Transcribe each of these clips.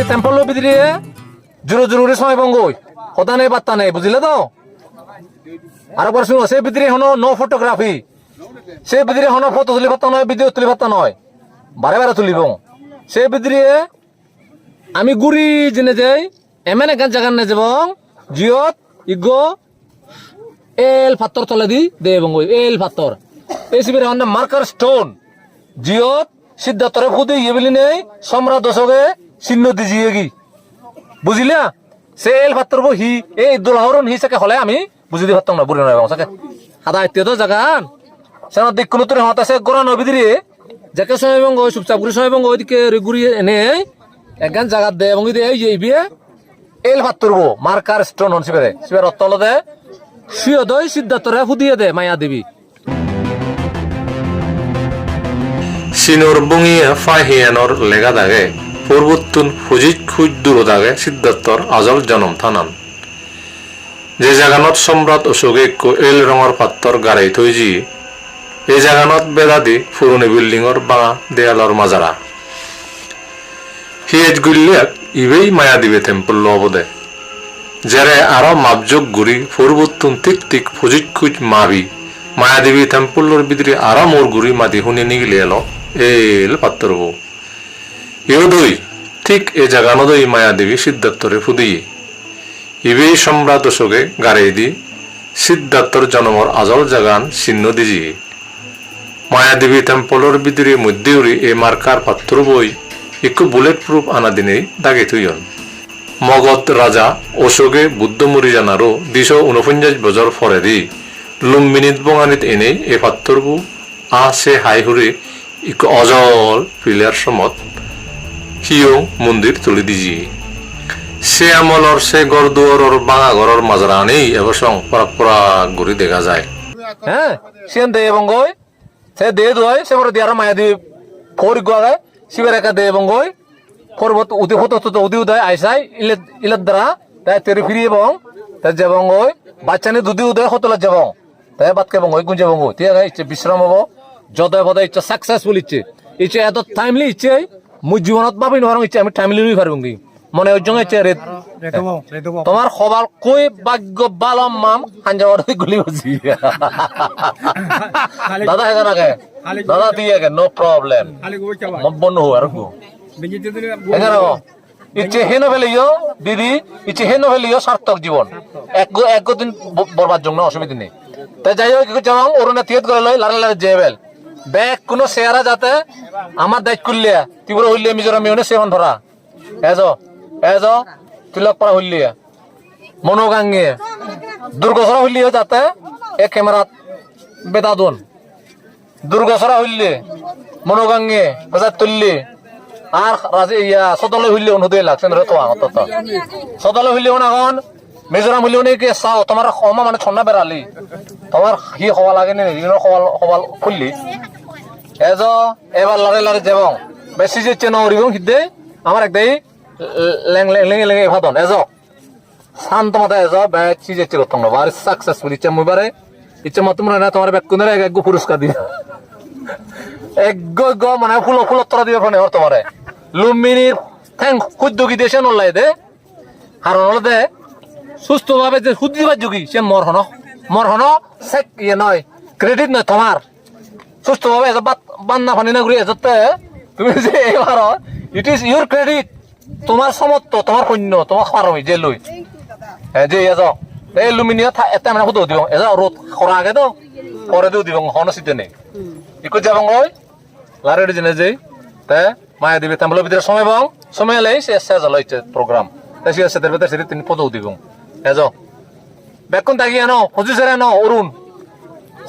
দিবি টেম্পল ভিতরে জোরে জোরে সময় বঙ্গই কথা নেই বার্তা নেই বুঝলে তো? আরেকবার শুনো সে ভিতরে হনো নো ফটোগ্রাফি সে ভিতরে হনো ফটো তুলি পাত্তা নয় ভিডিও তুলি পাত্তা নয় বারে বারে তুলিব। সে ভিতরে আমি গুড়ি জেনে যাই এমন এক জায়গা নে যাব জিয়ত, ইগো, এল পাত্তর তলে দি দে এবং এল পাত্তর এই শিবিরে মার্কার স্টোন জিয়ত সিদ্ধার্থরে ফুদে ইয়ে নেই সম্রাট দশকে চিহ্ন দি জিয়ে গি বুঝিলা? সে এল পাত্তর হি এই দুলাহরণ হি সাকে হলে আমি বুঝি দি পারতাম না বুড়ি নয় সাকে সাদা ইত্যাদ জাগান। সেন দিক কোনো তোর হতা সে গোড়া নবিদিরে যাকে সময় বঙ্গ চুপচাপ করে সময় বঙ্গ ওইদিকে ঘুরি এনে একগান জায়গা দে এবং এই যে ইবিয়ে এল পাত্তরবো মার্কার স্টোন হন শিবেরে শিবের অতল দে শুয়ে দই সিদ্ধার্থরে ফুদিয়ে দে, মায়া দেবী সিনোর বঙিয়ে ফাহিয়ানর লেগা দাগে। পূর্বতুন ফুজিত খুজ দূর দাগে সিদ্ধার্থর আজল জনম থানান। যে জাগানত সম্রাট অশোকে এল রঙর পাত্তর গাড়াই থৈ যি এই জাগানত বেদাদি পুরনি বিল্ডিংর বাঙা দেয়ালর মাজারা হিয়েজ গুল্লিয়াক ইবেই মায়া দিবে টেম্পল লবদে। জেরে আরও মাপযোগ গুড়ি পূর্বতুন তিক তিক ফুজিত খুজ মাবি মায়াদেবী টেম্পলর ভিতরে আরা মোর গুড়ি মাদি শুনি নিগিলে এলো এল পাত্তরবো এও দই ঠিক এ জাগানদই মায়াদেবী সিদ্ধার্থরে ফুদিয়ে ইবেই সম্রাট অশোকে গাড়ি দি, সিদ্ধার্থর জন্মর আজল জাগান চিহ্ন দিজি। মায়াদেবী টেম্পলর ভিতরে মধ্যে উড়ি এ মার্কার পাত্র বই একটু বুলেট প্রুফ আনা দিনেই দাগে তুইন মগধ রাজা অশোকে বুদ্ধ মুরি জানারও দুশো উনপঞ্চাশ বছর ফরে দি, লুম্বিনিত বঙানিত এনেই এ পাত্তরবু আ সে হাই হুরি ইক অজল পিলার সমত হিও মন্দির তুলি দিজি। সে আমলর সে গড় দুয়ারর বাঙা ঘরের মাজরা আনেই এবসং পরাক পরাক ঘুরি দেখা যায়। হ্যাঁ সিয়ান দে এবং গই সে দে দই সে বড় দিয়ার মায়া দি ফোর গায়। শিবের একা দে এবং গই পর্বত উদি হতো তো উদি উদয় আইসাই ইলে ইলের দ্বারা তাই তেরি ফিরি এবং তাই যাবং গই বাচ্চানি দুদি উদয় হতলা যাবং তাই বাতকে এবং গই গুঞ্জে এবং ঠিক আছে ইচ্ছে বিশ্রাম হব। যদয় বদয় ইচ্ছে সাকসেসফুল ইচ্ছে। ইচ্ছে এত টাইমলি ইচ্ছে মুই জীবনত ভাবি নরং ইচ্ছে আমি টাইমলি পারব কি মনে জন্য ইচ্ছে রে তোমার সবার কই ভাগ্য বালম মাম হাঞ্জাবার গুলি বুঝি দাদা হেগা নাকে দাদা দিয়ে নো প্রবলেম মব্বন হো আর কো এখানে ইচ্ছে হেন ফেলিও দিদি ইচ্ছে হেন ফেলিও সার্থক জীবন এক গো- এক দিন বরবাদ জন্য অসুবিধা নেই। তাই যাই হোক কি যাও অরুণা তিয়াত করে লই লারে লারে জেবেল ব্যাগ কোনো শেয়ারা যাতে আমার দায়িত্ব করলিয়া তীব্র হইলিয়া মিজোরাম ইউনে সেবন ধরা এজ এজ, তিলক পারা হইলিয়া মনোগাঙ্গে দুর্গসরা হইলিও যাতে এ ক্যামেরাত বেদাদুন দুর্গসরা হইলে মনোগাঙ্গে বাজার তুললে। আর রাজি ইয়া সদলে হইলে অনুদয় লাগছে না তো আমার তো সদলে হইলে এখন মিজোরাম হইলে অনেক চাও তোমার সমা মানে ছন্না বেড়ালি তোমার সি হওয়া লাগে নে সৱাল সৱাল খুললি। এজ, এবার লারে লারে যাবং। বেশি যে চেন উড়িবং সিদ্ধে আমার একদাই লেঙে লেঙে ভাদন এজ। শান্ত মাথা এজ ব্যাগ চিজে চির তঙ্গ বার সাকসেসফুল ইচ্ছে মুবারে ইচ্ছে মত মনে না তোমার ব্যাগ কোনের এক পুরস্কার দিবে। এক গ মানে ফুল ফুল তরা দিবে ফোনে, ওর তোমারে। লুম্বিনির ঠ্যাং খুদ্দ কি দেশে নলাই দে। কারণ হলো দে সুস্থ ভাবে যে সুদ দিবার যোগী, সে মর হন মর হন চেক ইয়ে নয় ক্রেডিট নয় তোমার। সুস্থ ভাবে এজ বান্না ফানি না ঘুরি এজতে তুমি যে এবার ইট ইজ ইউর ক্রেডিট তোমার সমর্থ তোমার সৈন্য তোমার খারমি যে লই যে এজ এই লুমিনিয়া এটা মানে সুদ দিব। এজ রোদ খরা আগে তো। পরে দিও দিব, হন নেই ইকো যাবং ওই লারে জেনে যে। তে, মায়া দিবে। তাম্বল ভিতরে সময় পাও। সময় লাই সে শেষ হলো প্রোগ্রাম তাই সে সেদের ভিতরে সেটি তিনি পদও দিব। এজ বেকুন তাকি আনো, ফুজি সারে আনো অরুণ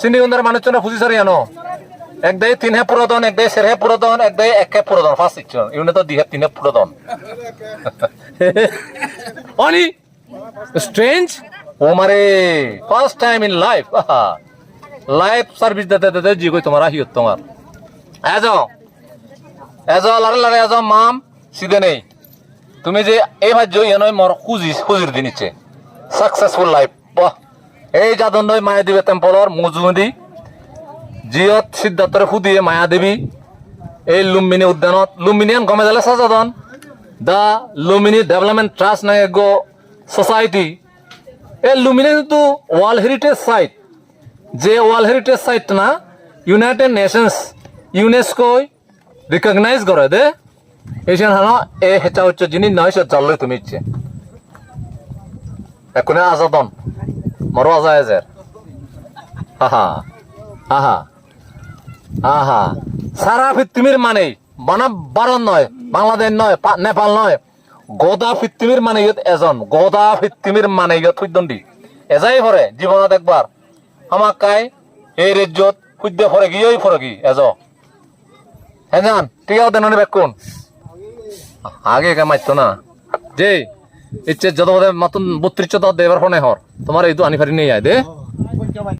সিন্ডিগন্ধার মানুষজনে ফুজি সারি আনো। এক দেয় তিন হে পুরাতন, এক দেয় সের হে পুরাতন, এক দেয় এক হে পুরাতন। ফার্স্ট ইচ্ছন ইউনে তো দি হে, তিন হে পুরাতন। অনি স্ট্রেঞ্জ ও মারে first time in life life service দিতে দিতে জি কই তোমার আহিয়ত তোমার। এজ এজ, লারে লারে এজ, মাম, সিধে নেই। তুমি যে এই ভাজ্য নয়, মর খুঁজি, খুঁজির দিন ইচ্ছে। সাকসেসফুল লাইফ বাহ। এই যাদন নয়, মায়া দিবে টেম্পলর মজুমদি জিয়ত সিদ্ধার্থরে ফুদিয়ে মায়া দেবী। এই লুম্বিনী উদ্যানত লুম্বিনিয়ান গমে যালে সাজাদন। the Lumini Development Trust নামে গো সোসাইটি। এই লুমিনি কিন্তু ওয়ার্ল্ড হেরিটেজ সাইট। যে ওয়ার্ল্ড হেরিটেজ সাইট না, ইউনাইটেড নেশনস ইউনেস্কো রিকগনাইজ করে দে। এশিয়ান হানো, এ হেটা হচ্ছে জিনিস নয় সে চললে তুমি ইচ্ছে। এখনে আজাদন। মরো আজা এজের আহা আহা আহা। সারা পৃথিবীর মানে বানা ভারত নয়, বাংলাদেশ নয় নেপাল নয়। গদা পৃথিবীর মানে ইয়ত এজন, গদা পৃথিবীর মানে ইয়ত সুদ্দণ্ডি এজাই ফরে জীবনত একবার আমাক কাই এই রাজ্যত সূর্য ফরে কি ওই ফরে কি, এজ? হ্যাঁ ঠিক আছে ননি বেকুন আগে কে মারতো না। যে ইচ্ছে যত মাতুন বত্রিশ দেবার ফোনে হর তোমার এই তো আনি ফারি নিয়ে যায় দে।